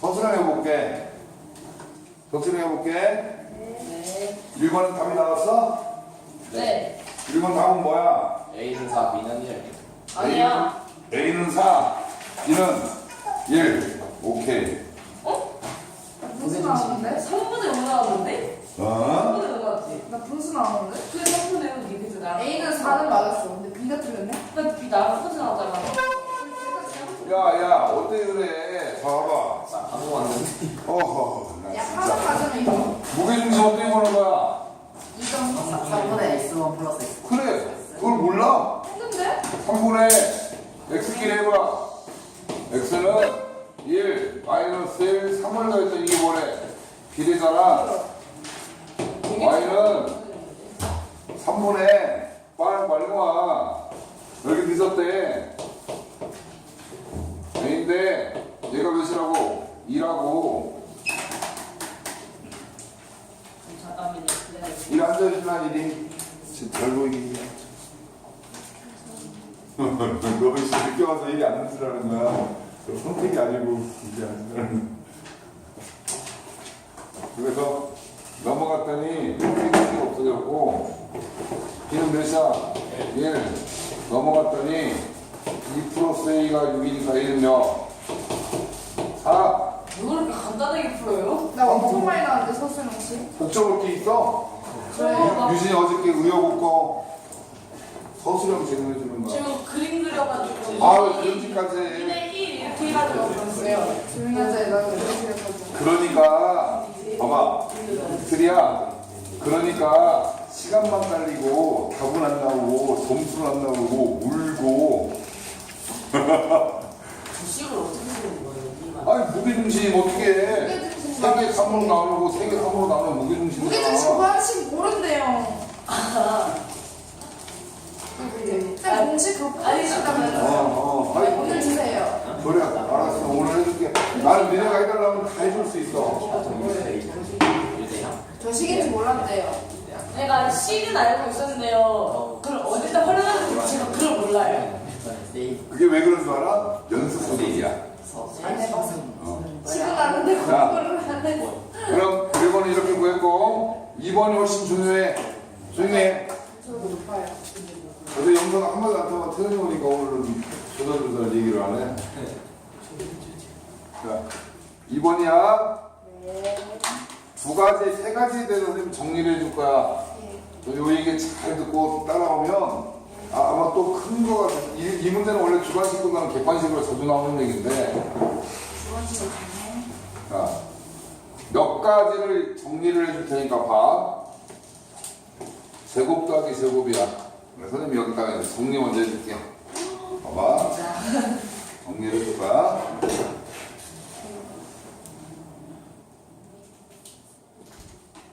서술형 해볼게. 서술형 해볼게. 네. 1번은 답이 나왔어? 네. 1번 답은 뭐야? A는 4, B는 1. 아니야. A는 4, B는 1. 오케이. 어? 분수 나오는데? 3분의 5 나왔는데? 어? 3분의 5 나왔지? 나 분수 나오는데? 그게 3분의 5 니그지 나. A는 4는 맞았어. 근데 B가 틀렸네? 나 B 나랑 똑같이 나왔잖아. 야, 야, 어때 그래? 봐봐. 자, 한국 왔는데. 어허, 나 야, 진짜. 가져면 이거. 무게중심 어떻게 보는 거야? 2점 3분의 x1 플러스 x 그래, 그걸 몰라? 했는데? 3분의 x끼리 해봐. x는 1, 마이너스 1, 3을 더했더니 이게 뭐래? 비례잖아. y는 3분의 빨리 빨리 와. 여기 늦었대. A인데 얘가 몇이라고? 2라고. 잠깐만요. 내가 이거. 1 앉아주나 1이? 진짜 잘 보이긴 해. 너 진짜 늦게 와서 일이 안 늦으라는 거야. 그 선택이 아니고 이게 안 늦으라는 그래서 넘어갔더니 X가 없어졌고 B는 몇이야? 1 넘어갔더니 2 플러스 A가 6이니까 A는 몇? 4왜 그렇게 간단하게 풀어요? 나 엄청 많이 나왔는데, 서수영 씨. 복잡할 게 있어? 그래요. 유진이 어저께 의여복고 서술형 제공해주는 거야. 지금 그림 그려가지고. 아유, 그런지까지 해. 2대 1 이렇게 해가지고 그렸어요. 조용히 하자, 나 이렇게. 그러니까 봐봐 들이야 그러니까 시간만 달리고 답은 안 나오고 점수는 안 나오고 울고 주식을 어떻게 그리는 거예요? 이만. 아니 무게중심 어떻게 해 무게중심 세개 3으로 나누고 세 개 3으로 나누면 무게중심 무게중심이잖아 구하나씩 모른대요. 아, 쌤 공식 그거 아니, 보내주시다면서. 어, 어. 아니 오늘 주세요. 그래 알았어 오늘 해줄게 나는 니네가 해달라면 다 해줄 수 있어? 저 식인지 몰랐대요. 내가 식은 알고 있었는데요. 그게 왜 그런 줄 알아? 연습 소리야 안 해봐서. 어. 식은 아는데 자. 공부를 안 해. 그럼 1번은 이렇게 구했고 2번이 훨씬 중요해 중요해 저도 높아요. 영상 한마디 안 타면 태연이 오니까 오늘은 조달조달 얘기를 하네 자 2번이야 네. 두 가지 세 가지에 대해서 선생님 정리를 해줄 거야 요 얘기 잘 듣고 따라오면 아, 아마 또 큰 거가 이, 이 문제는 원래 주관식으로 나는 객관식으로 자주 나오는 얘기인데. 자, 몇 가지를 정리를 해줄 테니까 봐. 제곱 더하기 제곱이야. 그래, 선생님이 여기다가 정리 먼저 해줄게. 봐봐. 정리를 해줄 거야.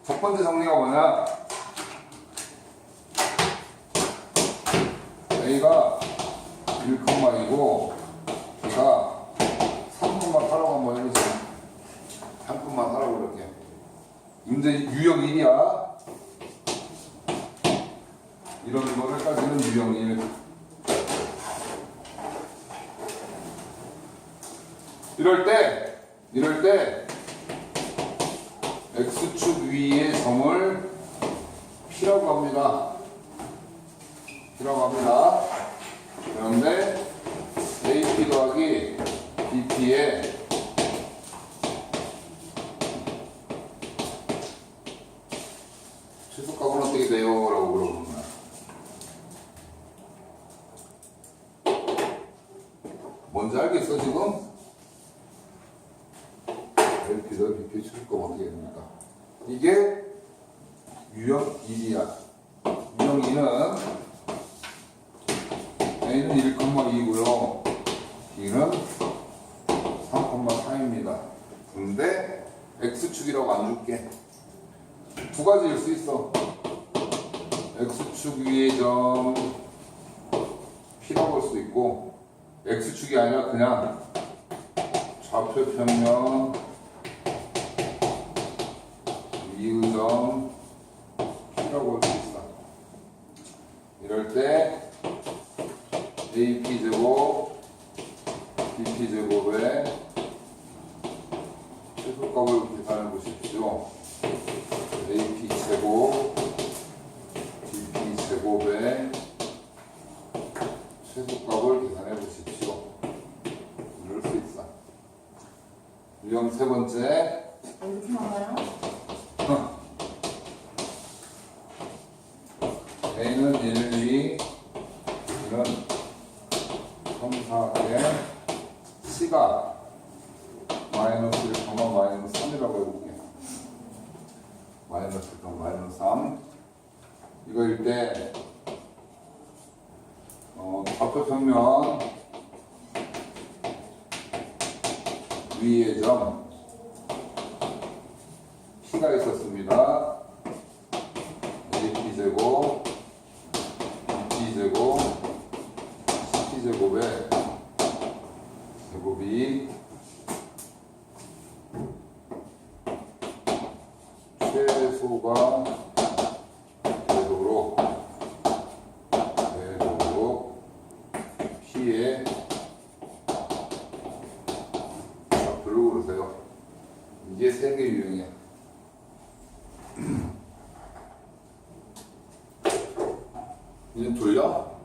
첫 번째 정리가 뭐냐? A가 1,2고 B가 3분만 하라고 한번 해보세요. 한 분만 하라고 그럴게. 문제 유형 1이야. 이런 거를까지는 유형 1. 이럴 때, 이럴 때, x축 위의 점을 P라고 합니다. P라고 합니다. 그런데 AP 더하기 BP의 최소값은 어떻게 돼요? 라고 물어보는 거야. 뭔지 알겠어, 지금? LP도 BP 최소값 어떻게 됩니까? 이게 유형 1이야. 유형 2는 A는 1,2고요. B는 3,4입니다. 근데 X축이라고 안 줄게. 두 가지일 수 있어. X축 위의 점 P라고 할 수도 있고 X축이 아니라 그냥 좌표 평면 위의 점 P라고 할 수 있어. 이럴 때 AP 제곱 BP 제곱에 유형 세 번째. 이렇게 나와요? A는 1, 2, 이는 3, 4에 C가 마이너스 1, 마이너스 3이라고 해볼게. 마이너스 1, 마이너스 3. 이거일 때, 어, 좌표 평면 위의 점 P가 있었습니다. AP 제곱, BP 제곱, CP 제곱의 제곱이 최소가 되도록 되도록 P의 좌표를 고르세요. 이게 세개 유형이야. 이제 돌려?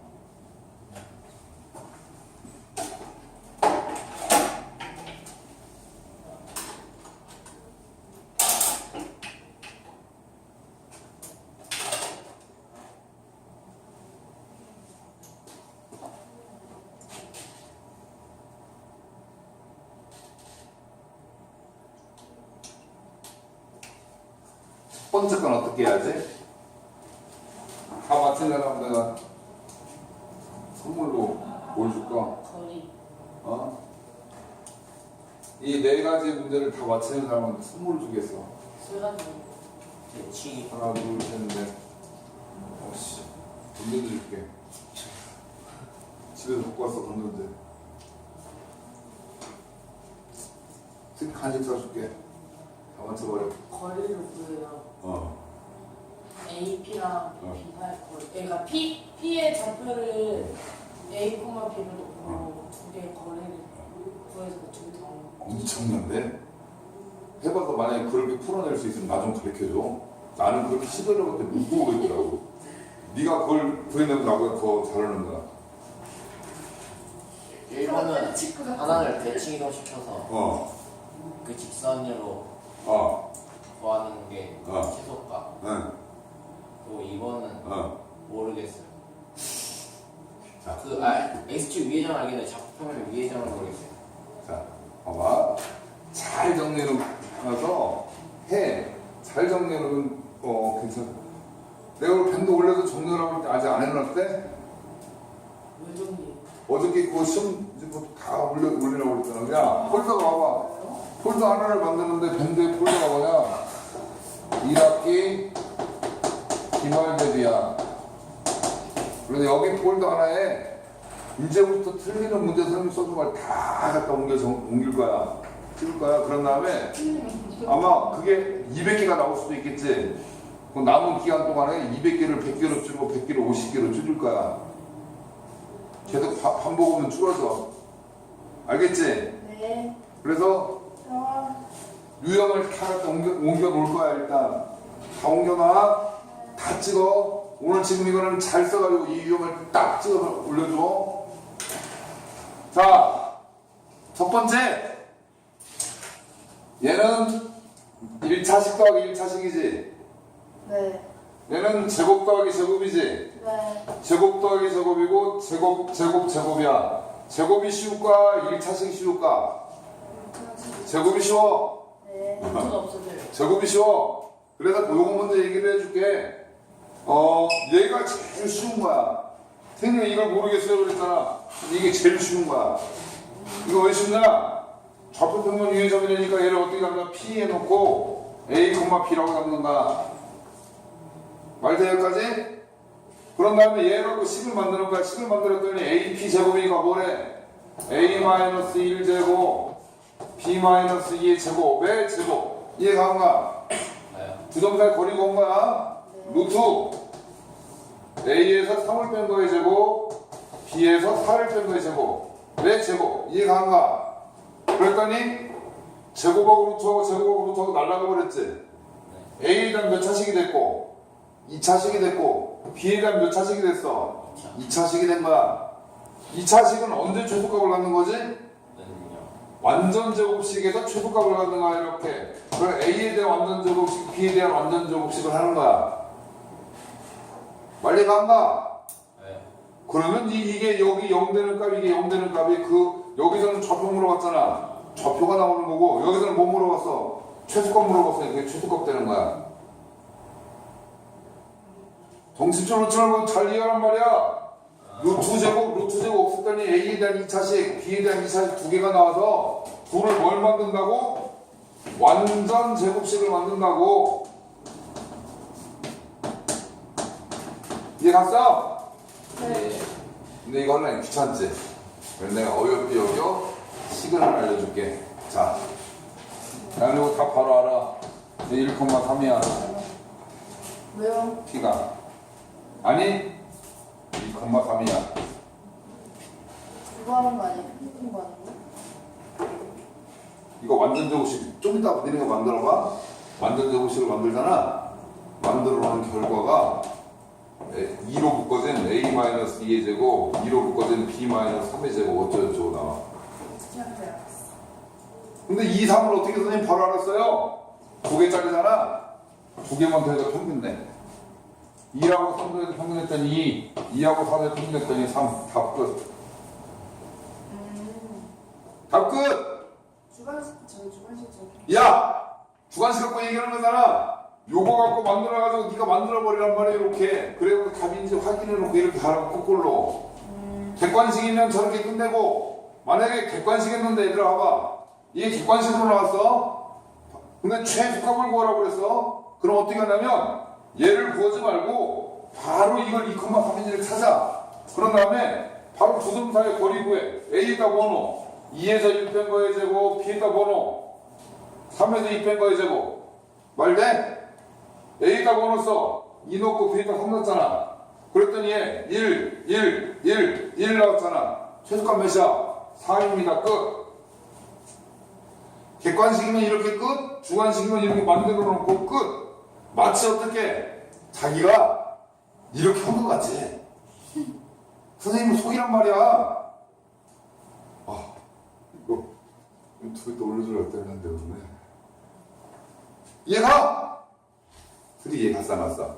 첫 번째 건 어떻게 해야지? 다 맞힌 사람 내가 선물로 뭘 줄까? 거리. 어? 이 네 가지 다 맞히는 사람한테 선물 주겠어. 수간이. 대치 하나, 둘, 셋, 넷. 어씨, 건전지 줄게. 집에서 갖고 왔어, 건전지. 지금 간식 사줄게. 다 맞춰버려. 거리를 구해요. 어. AP랑 어. B 사이 거리. 그러니까 P P의 좌표를 A, B를 놓고 두 개의 거리를 구해서 두개 더. 엄청난데? 해봐서 만약에 그렇게 풀어낼 수 있으면 나 좀 가르쳐줘. 나는 그렇게 할때 못 보겠더라고. 네가 그걸 구해내면 나보다 더 잘하는 거야. 1번은 친구 같은 하나를 대칭 이동시켜서 어, 그 직선으로 어, 구하는 게 어. 최소가 응, 그리고 2번은 어. 모르겠어요 자. 그 아, X축 위의 점을 알겠는데 좌표평면 위의 점을 모르겠어요 자, 봐봐. 잘 정리해놓아서 해. 잘 해놓으면 어 괜찮아. 내가 오늘 밴드 올려도 정리하라고 할때 아직 안 해놨대? 왜 정리? 시험 이제 뭐 다 올려 올리라고 그랬잖아. 야, 폴더가 봐봐. 폴더 하나를 만드는데 밴드에 폴더가 뭐냐? 1학기 기말 대비야. 그래서 여기 폴더 하나에 이제부터 틀리는 문제 설명 써준 걸다 갖다 옮겨 정, 옮길 거야. 찍을 거야. 그런 다음에 아마 그게 200개가 나올 수도 있겠지. 그 남은 기간 동안에 200개를 100개로 줄고 100개를 50개로 줄일 거야. 계속 바- 반복하면 줄어져. 알겠지? 네. 그래서 어, 유형을 다 갖다 옮겨, 옮겨 놓을 거야, 일단. 다 옮겨놔. 다 찍어. 오늘 지금 이거는 잘 써가지고 이 유형을 딱 찍어서 올려줘. 자, 첫 번째. 얘는 1차식 더하기 1차식이지. 네. 얘는 제곱 더하기 제곱이지. 네. 제곱 더하기 제곱이고 제곱 제곱 제곱이야. 제곱이 쉬울까? 1차식이 쉬울까? 제곱이 쉬워. 네. 없어져요. 제곱이 쉬워. 그래서 요거 먼저 얘기를 해줄게. 어, 얘가 제일 쉬운 거야. 선생님 이걸 모르겠어요 그랬잖아. 이게 제일 쉬운 거야. 이거 왜 쉽냐? 좌표 평면 위의 점이라니까 얘를 어떻게 잡냐? P 해놓고 A, B라고 잡는 거야. 말돼 여기까지? 그런 다음에 얘 갖고 식을 만드는 거야. 식을 만들었더니 AP 제곱이니까 뭐래? A-1 제곱, B-2의 제곱의 제곱. 이해가 안 가? 두 점 사이 거리가 온 거야. 루트 A에서 3을 뺀 거의 제곱, B에서 4를 뺀 거의 제곱. 왜 제곱? 이해가 안 가? 그랬더니 제곱하고 루트하고 제곱하고 루트하고 날라가 버렸지. A에 대한 몇 차식이 됐고, 2차식이 됐고, 대한 몇 차식이 됐어? 2차식이 된 거야. 2차식은 언제 최소값을 갖는 거지? 완전 제곱식에서 최소값을 갖는 거야 이렇게 그럼 A에 대한 완전 제곱식 B에 대한 완전 제곱식을 하는 거야 가? 네. 그러면 이, 이게 여기 0 되는 값 이게 0 되는 값이 그 여기서는 좌표 물어봤잖아 좌표가 나오는 거고 여기서는 뭐 물어봤어 최소값 물어봤으니까 그게 최소값 되는 거야 치라고 잘 이해하란 말이야 루트 제곱, 루트 제곱 때는 A에 대한 2차식, B에 대한 2차식 두 개가 나와서 둘을 뭘 만든다고? 완전 제곱식을 만든다고 이해 갔어? 네. 근데 이거 하려니 귀찮지? 그래서 내가 어렵게 여겨 식을 하나 알려줄게 자, 야 이거 다 바로 알아 1,3이야 왜요? T가 아니 2,3이야 그거 하는 거 아니에요? 피팅 거 하는 거? 이거 완전 제곱식 좀 이따 니네가 만들어봐 완전 제곱식을 만들잖아 만들어 놓은 결과가 2로 묶어진 a-2의 제곱 2로 묶어진 b-3의 제곱 어쩌고저쩌고 나와. 근데 2, 3을 어떻게 선생님 바로 알았어요? 두 개짜리잖아 두 개만 더해서 평균 내 2하고 3 더해서 평균 냈더니 2 2하고 4 더해서 평균 냈더니 3 답 끝. 음. 답 끝! 주관식, 저희 주관식 저 야! 주관식 갖고 얘기하는 거잖아. 요거 갖고 만들어가지고 네가 만들어버리란 말이야 이렇게. 그래고 답인지 확인해놓고 이렇게 하라고 거꾸로. 객관식이면 저렇게 끝내고 만약에 객관식이었는데 얘들아 봐봐. 이게 객관식으로 나왔어. 근데 최소값을 구하라고 그랬어. 그럼 어떻게 하냐면 얘를 구하지 말고 바로 이걸 2,3인지를 찾아. 그런 다음에 바로 두 점사의 거리 구해. A에다 번호. 2에서 1뺀 거의 제곱, B에다 번호. 3에서 2뺀 거의 제곱. 말 돼? A에다 번호 써. 2 넣고 B에다 3 넣었잖아. 그랬더니 얘 1, 1, 1, 1 나왔잖아. 최소값 몇이야? 4입니다. 끝. 객관식이면 이렇게 끝, 주관식이면 이렇게 만들어 놓고 끝. 마치 어떻게 자기가 이렇게 한 것 같지. 선생님은 속이란 말이야. 아, 이거 유튜브에 또 올려주려고 했는데 오늘. 이해가? 근데 이해 갔어, 안 갔어?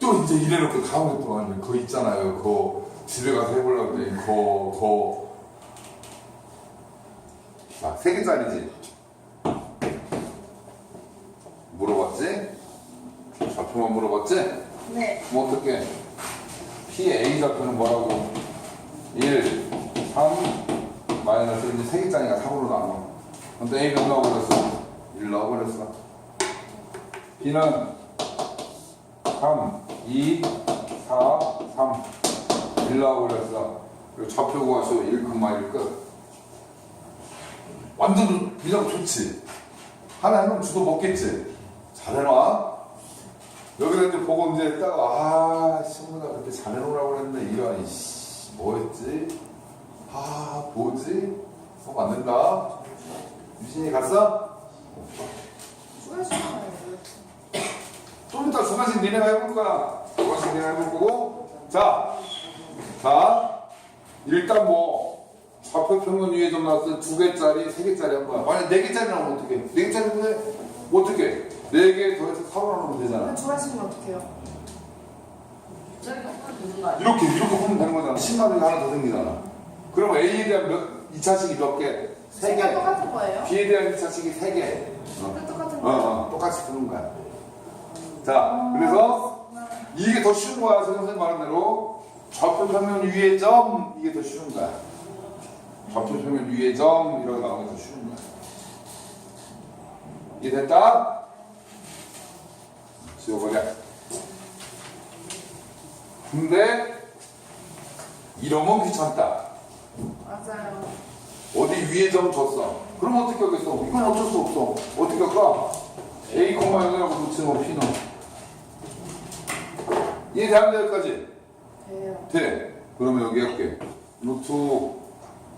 또 이제 이래놓고 다음에 또 하는 거 있잖아요. 그 집에 가서 해보려고 했더니 그, 그. 자, 세 개짜리지. 좌표만 물어봤지? 네. 그럼 어떻게? P의 A 좌표는 뭐라고? 1, 3, 마이너스 이제 세 개짜리가 3으로 나눠. 근데 A 몇 나와버렸어? 1 나와버렸어. B는 3, 2, 4, 3. 1 나와버렸어. 그리고 좌표 구하시고 1,1 끝. 완전 그냥 좋지. 하나 해놓으면 주도 먹겠지. 잘 해놔. 여기다 이제 보고 이제 딱, 아, 신문아 그렇게 잘 해놓으라고 그랬는데, 이런, 이씨, 뭐였지? 아, 뭐지? 안 된다. 유진이 갔어? 좀 이따 중간식 니네가 해볼 거야. 중간식 니네가 해볼 거고. 자, 자, 일단 뭐, 좌표 평균 위에 좀 나왔을 두 개짜리, 세 개짜리 한 거야. 만약 네 개짜리 나오면 어떡해? 네 개짜리 근데 어떻게? 네개 더해서 4로 나누면 되잖아. 그럼 주관식은 어떻게 해요? 짜리가 확 되는 거 아니에요? 이렇게, 이렇게 보면 되는 거잖아. 10만원이 하나 더 생기잖아. 그럼 A에 대한 몇, 2차식이 몇 개? 세 개. 색깔 똑같은 거예요? B에 대한 2차식이 세 개. 어. 색깔 똑같은 어, 거예요? 어, 똑같이 푸는 거야. 자, 그래서 이게 더 쉬운 거야. 선생님 말한 대로. 좌표 평면 위의 점, 이게 더 쉬운 거야. 좌표 평면 위의 점, 이렇게 나오는 게더 쉬운 거야. 이해됐다? 지워버려. 근데, 이러면 귀찮다. 맞아요. 어디 위에 점 줬어. 그럼 어떻게 하겠어? 이건 어쩔 수 없어. 어떻게 할까? A, 0이라고 놓치면 P는. 이해 대안 여기까지? 돼요. 돼. 그러면 여기 할게. 루트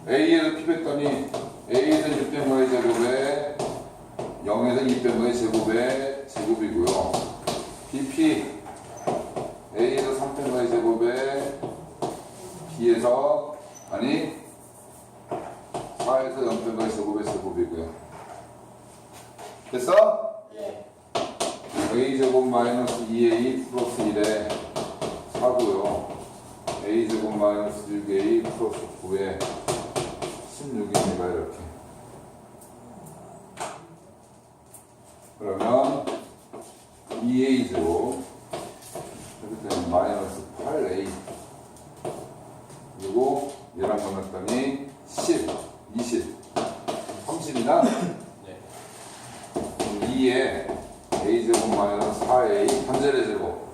A에서 P 뺐더니 A에서 1 빼면 y 제곱에 0에서 2 빼면 y 제곱에 제곱이고요. BP A에서 3 빼면 y 제곱에 B에서 아니 4에서 0 빼면 전방의 제곱의 제곱이고요. 됐어? 네. a제곱 마이너스 2a 플러스 1에 4고요. a제곱 마이너스 6a 플러스 9에 16입니다. 이렇게. 그러면 2a 제곱 이렇게 되면 마이너스 8a 그리고 얘랑 만났더니 10, 20, 30이나 네. 2에 a제곱 마이너스 4a 한제의 제곱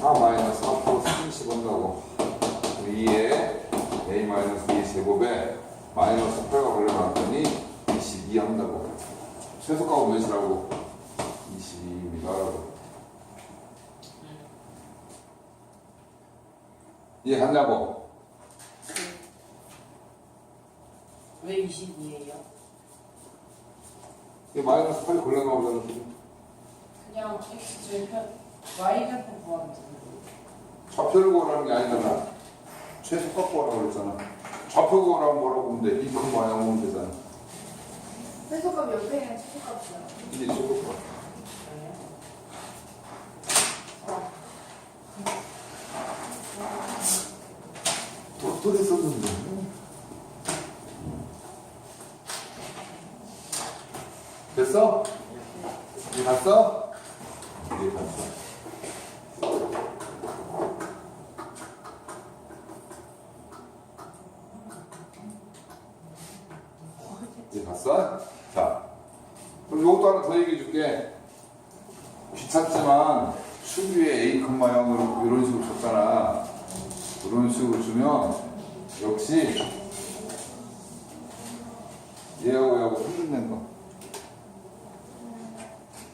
4 마이너스 4 플러스 30 한다고 2에 a 마이너스 2 제곱에 마이너스 8가 걸려놨더니 22 한다고 최소값은 몇이라고? 22입니다 이해갔냐고? 왜 22예요? 이 마이너스 8이 걸려나오잖아 그냥 x 절편 y 구하면 되는 좌표를 구하라는 게 아니잖아. 최소값 구하라고 그랬잖아. 좌표 구하라면 뭐라고 하면 돼? 이큰 방향 오면 되잖아. 최소값 옆에 있는 최소값이야. 이게 최소값. 또 됐었는데. 됐어? 이제 갔어? 이제 갔어. 이제 갔어? 자, 그럼 이것도 하나 더 얘기해 줄게. 귀찮지만 수비에 A, 컴마형으로 이런 식으로 줬잖아. 이런 식으로 주면 역시 얘하고 얘하고 손준낸 거.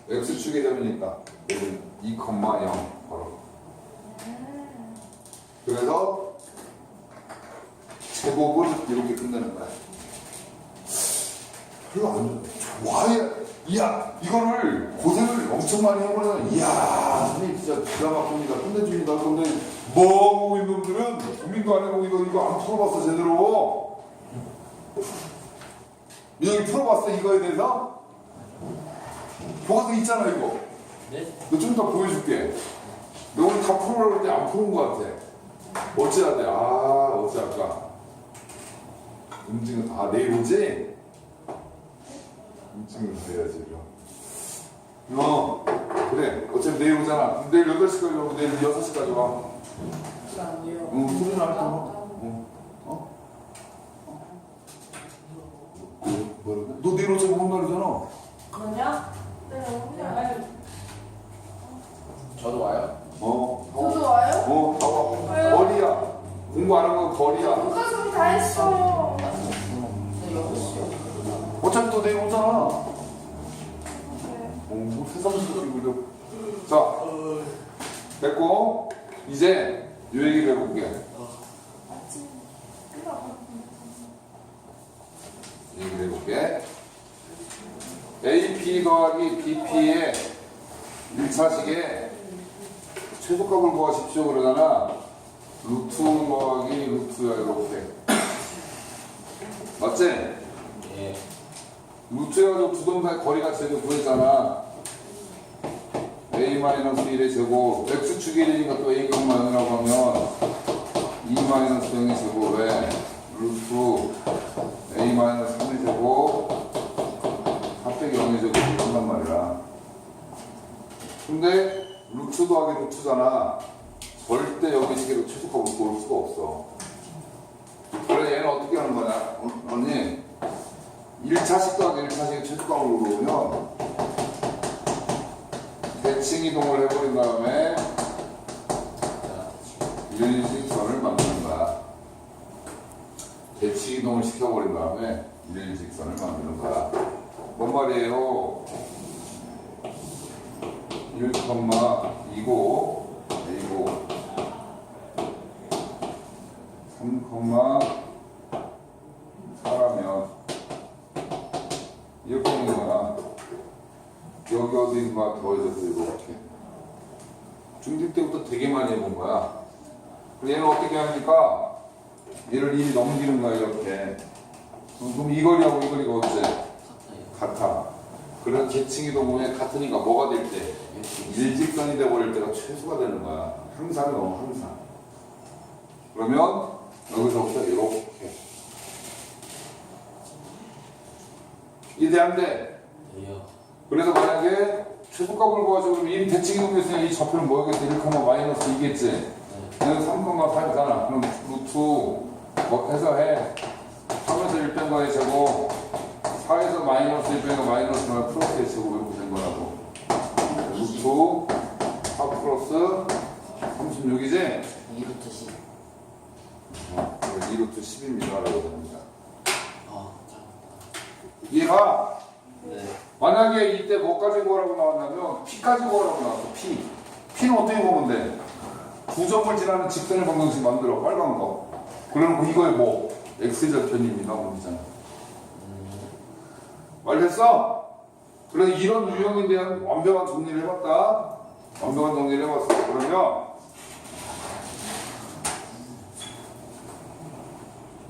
X축의 점이니까 얘는 2, 0 바로. 그래서 제곱을 이렇게 끝내는 거야. 별로 안 좋아해. 이야, 이거를 고생을 엄청 많이 해보면, 이야, 선생님 진짜 기가 막힙니다. 끝내줍니다. 근데 뭐 보고 있는 놈들은 고민도 안 해보고 이거, 이거 안 풀어봤어, 제대로. 여기 풀어봤어, 이거에 대해서? 교과서 있잖아, 이거. 네? 너좀더 보여줄게. 너 오늘 다 풀으라고 할때 안 푸는 것 같아. 어찌해야 돼? 아, 어찌할까? 음식은, 아, 내일 오지? 음식은 돼야지, 그럼. 어, 그래. 어차피 내일 오잖아. 내일 8시까지 오고 내일 6시까지 와. 응, 거. 응. 어? 뭐, 뭐라고? 너 내일 어차피 온 날이잖아. 그러냐? 네, 그냥 저도 와요? 어. 저도 와요? 어, 봐봐. 거리야. 공부 안 하는 건 거리야. 교과서는 다 했어. 네, 6시. 어차피 또 내일 오잖아. 네. 어, 뭐 세상 소리 그려. 자, 됐고 이제 요 얘기를 해볼게. 얘기를 해볼게. AP 더하기 BP의 1차식에 최소값을 구하십시오 그러잖아. 루트 더하기 루트야 이렇게. 맞지? 예. 루트해가지고 사이 거리가 제일 구했잖아. a-1의 제곱, x축이 1이니까 또 a, 0이라고 하면 2-0의 제곱에 루트 a-3의 제곱, 4빼기 0의 제곱이 한단 말이야. 근데 루트 더하기 루트잖아. 절대 여기 식으로 최소값을 고를 수가 없어. 그래 얘는 어떻게 하는 거냐? 어, 언니 1차식 더하기 1차식 최소값을 물어보면 대칭 이동을 해버린 다음에 일일직선을 만드는 거야. 대칭 이동을 시켜버린 다음에 일일직선을 만드는 거야. 뭔 말이에요? 1, 2고 A고 3, 4라면 이렇게 있는 거야. 여기 어딘가 더해져서 이렇게. 중1 때부터 되게 많이 해본 거야. 얘는 어떻게 합니까? 얘를 1이 넘기는 거야, 이렇게. 어, 그럼 이 거리하고 이 거리가? 같아요. 같아. 그런 계층 이동에 같으니까 뭐가 될 때? 일직선이 돼버릴 때가 최소가 되는 거야. 항상 넣어, 항상. 그러면 여기서부터 이렇게. 이대한데. 그래서 만약에 최소값을 구하자 그러면 이 대칭 이동했으니까 이 좌표는 뭐겠지? 1, 마이너스 2겠지? 네. 얘는 3가 4잖아. 그럼 루트 뭐 해서 해. 3에서 1뺀 거의 제곱 4에서 마이너스 1 뺀거 마이너스 말 플러스의 제곱 이렇게 된 거라고. 루트 4 플러스 36이지? 2루트 10. 어, 2루트 10입니다. 라고 됩니다. 아, 참. 이해가? 네. 만약에 이때 뭐까지 구하라고 나왔냐면 P까지 구하라고 나왔어. P. P는 어떻게 보면 돼? 두 점을 지나는 직선을 방정식 만들어. 빨간 거. 그러면 이거에 뭐? X절편입니다. 문제잖아. 말 됐어? 그래서 이런 유형에 대한 완벽한 정리를 해봤다. 완벽한 정리를 해봤어. 그러면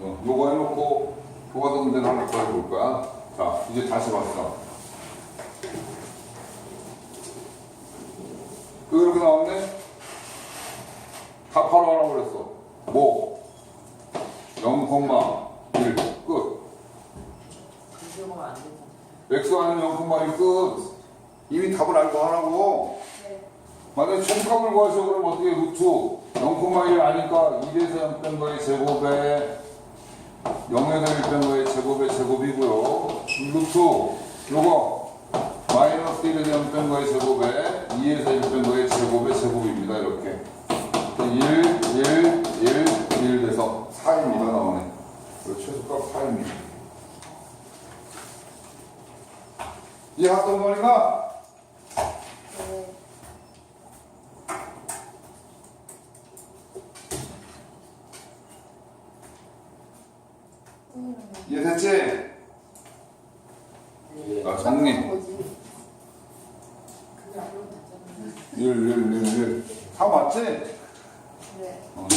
어, 요거 해놓고 교과서 문제는 하나 더 해볼 거야. 자, 이제 다시 봤어. 또 이렇게 나왔네? 답하러 하라고 그랬어. 뭐? 0,1 끝. 그렇게 하면 안 되잖아. x 아니면 0,1 끝. 이미 답을 알고 하라고. 네. 만약에 총값을 구하셔 그러면 어떻게 루트 0,1 아니까 1에서 0뺀 거의 제곱에 0에서 1뺀 거의 제곱의 제곱이고요. 루트 요거 마이너스 1에서 0뺀 거의 제곱에 2에서 1 뺀 거의 제곱의 제곱입니다. 이렇게 1, 1, 1, 1 돼서 4입니다. 나오네. 최소값 4입니다. 이해했던. 음, 이해됐지? 아 성리 율율율율 다 맞지? 네. 어.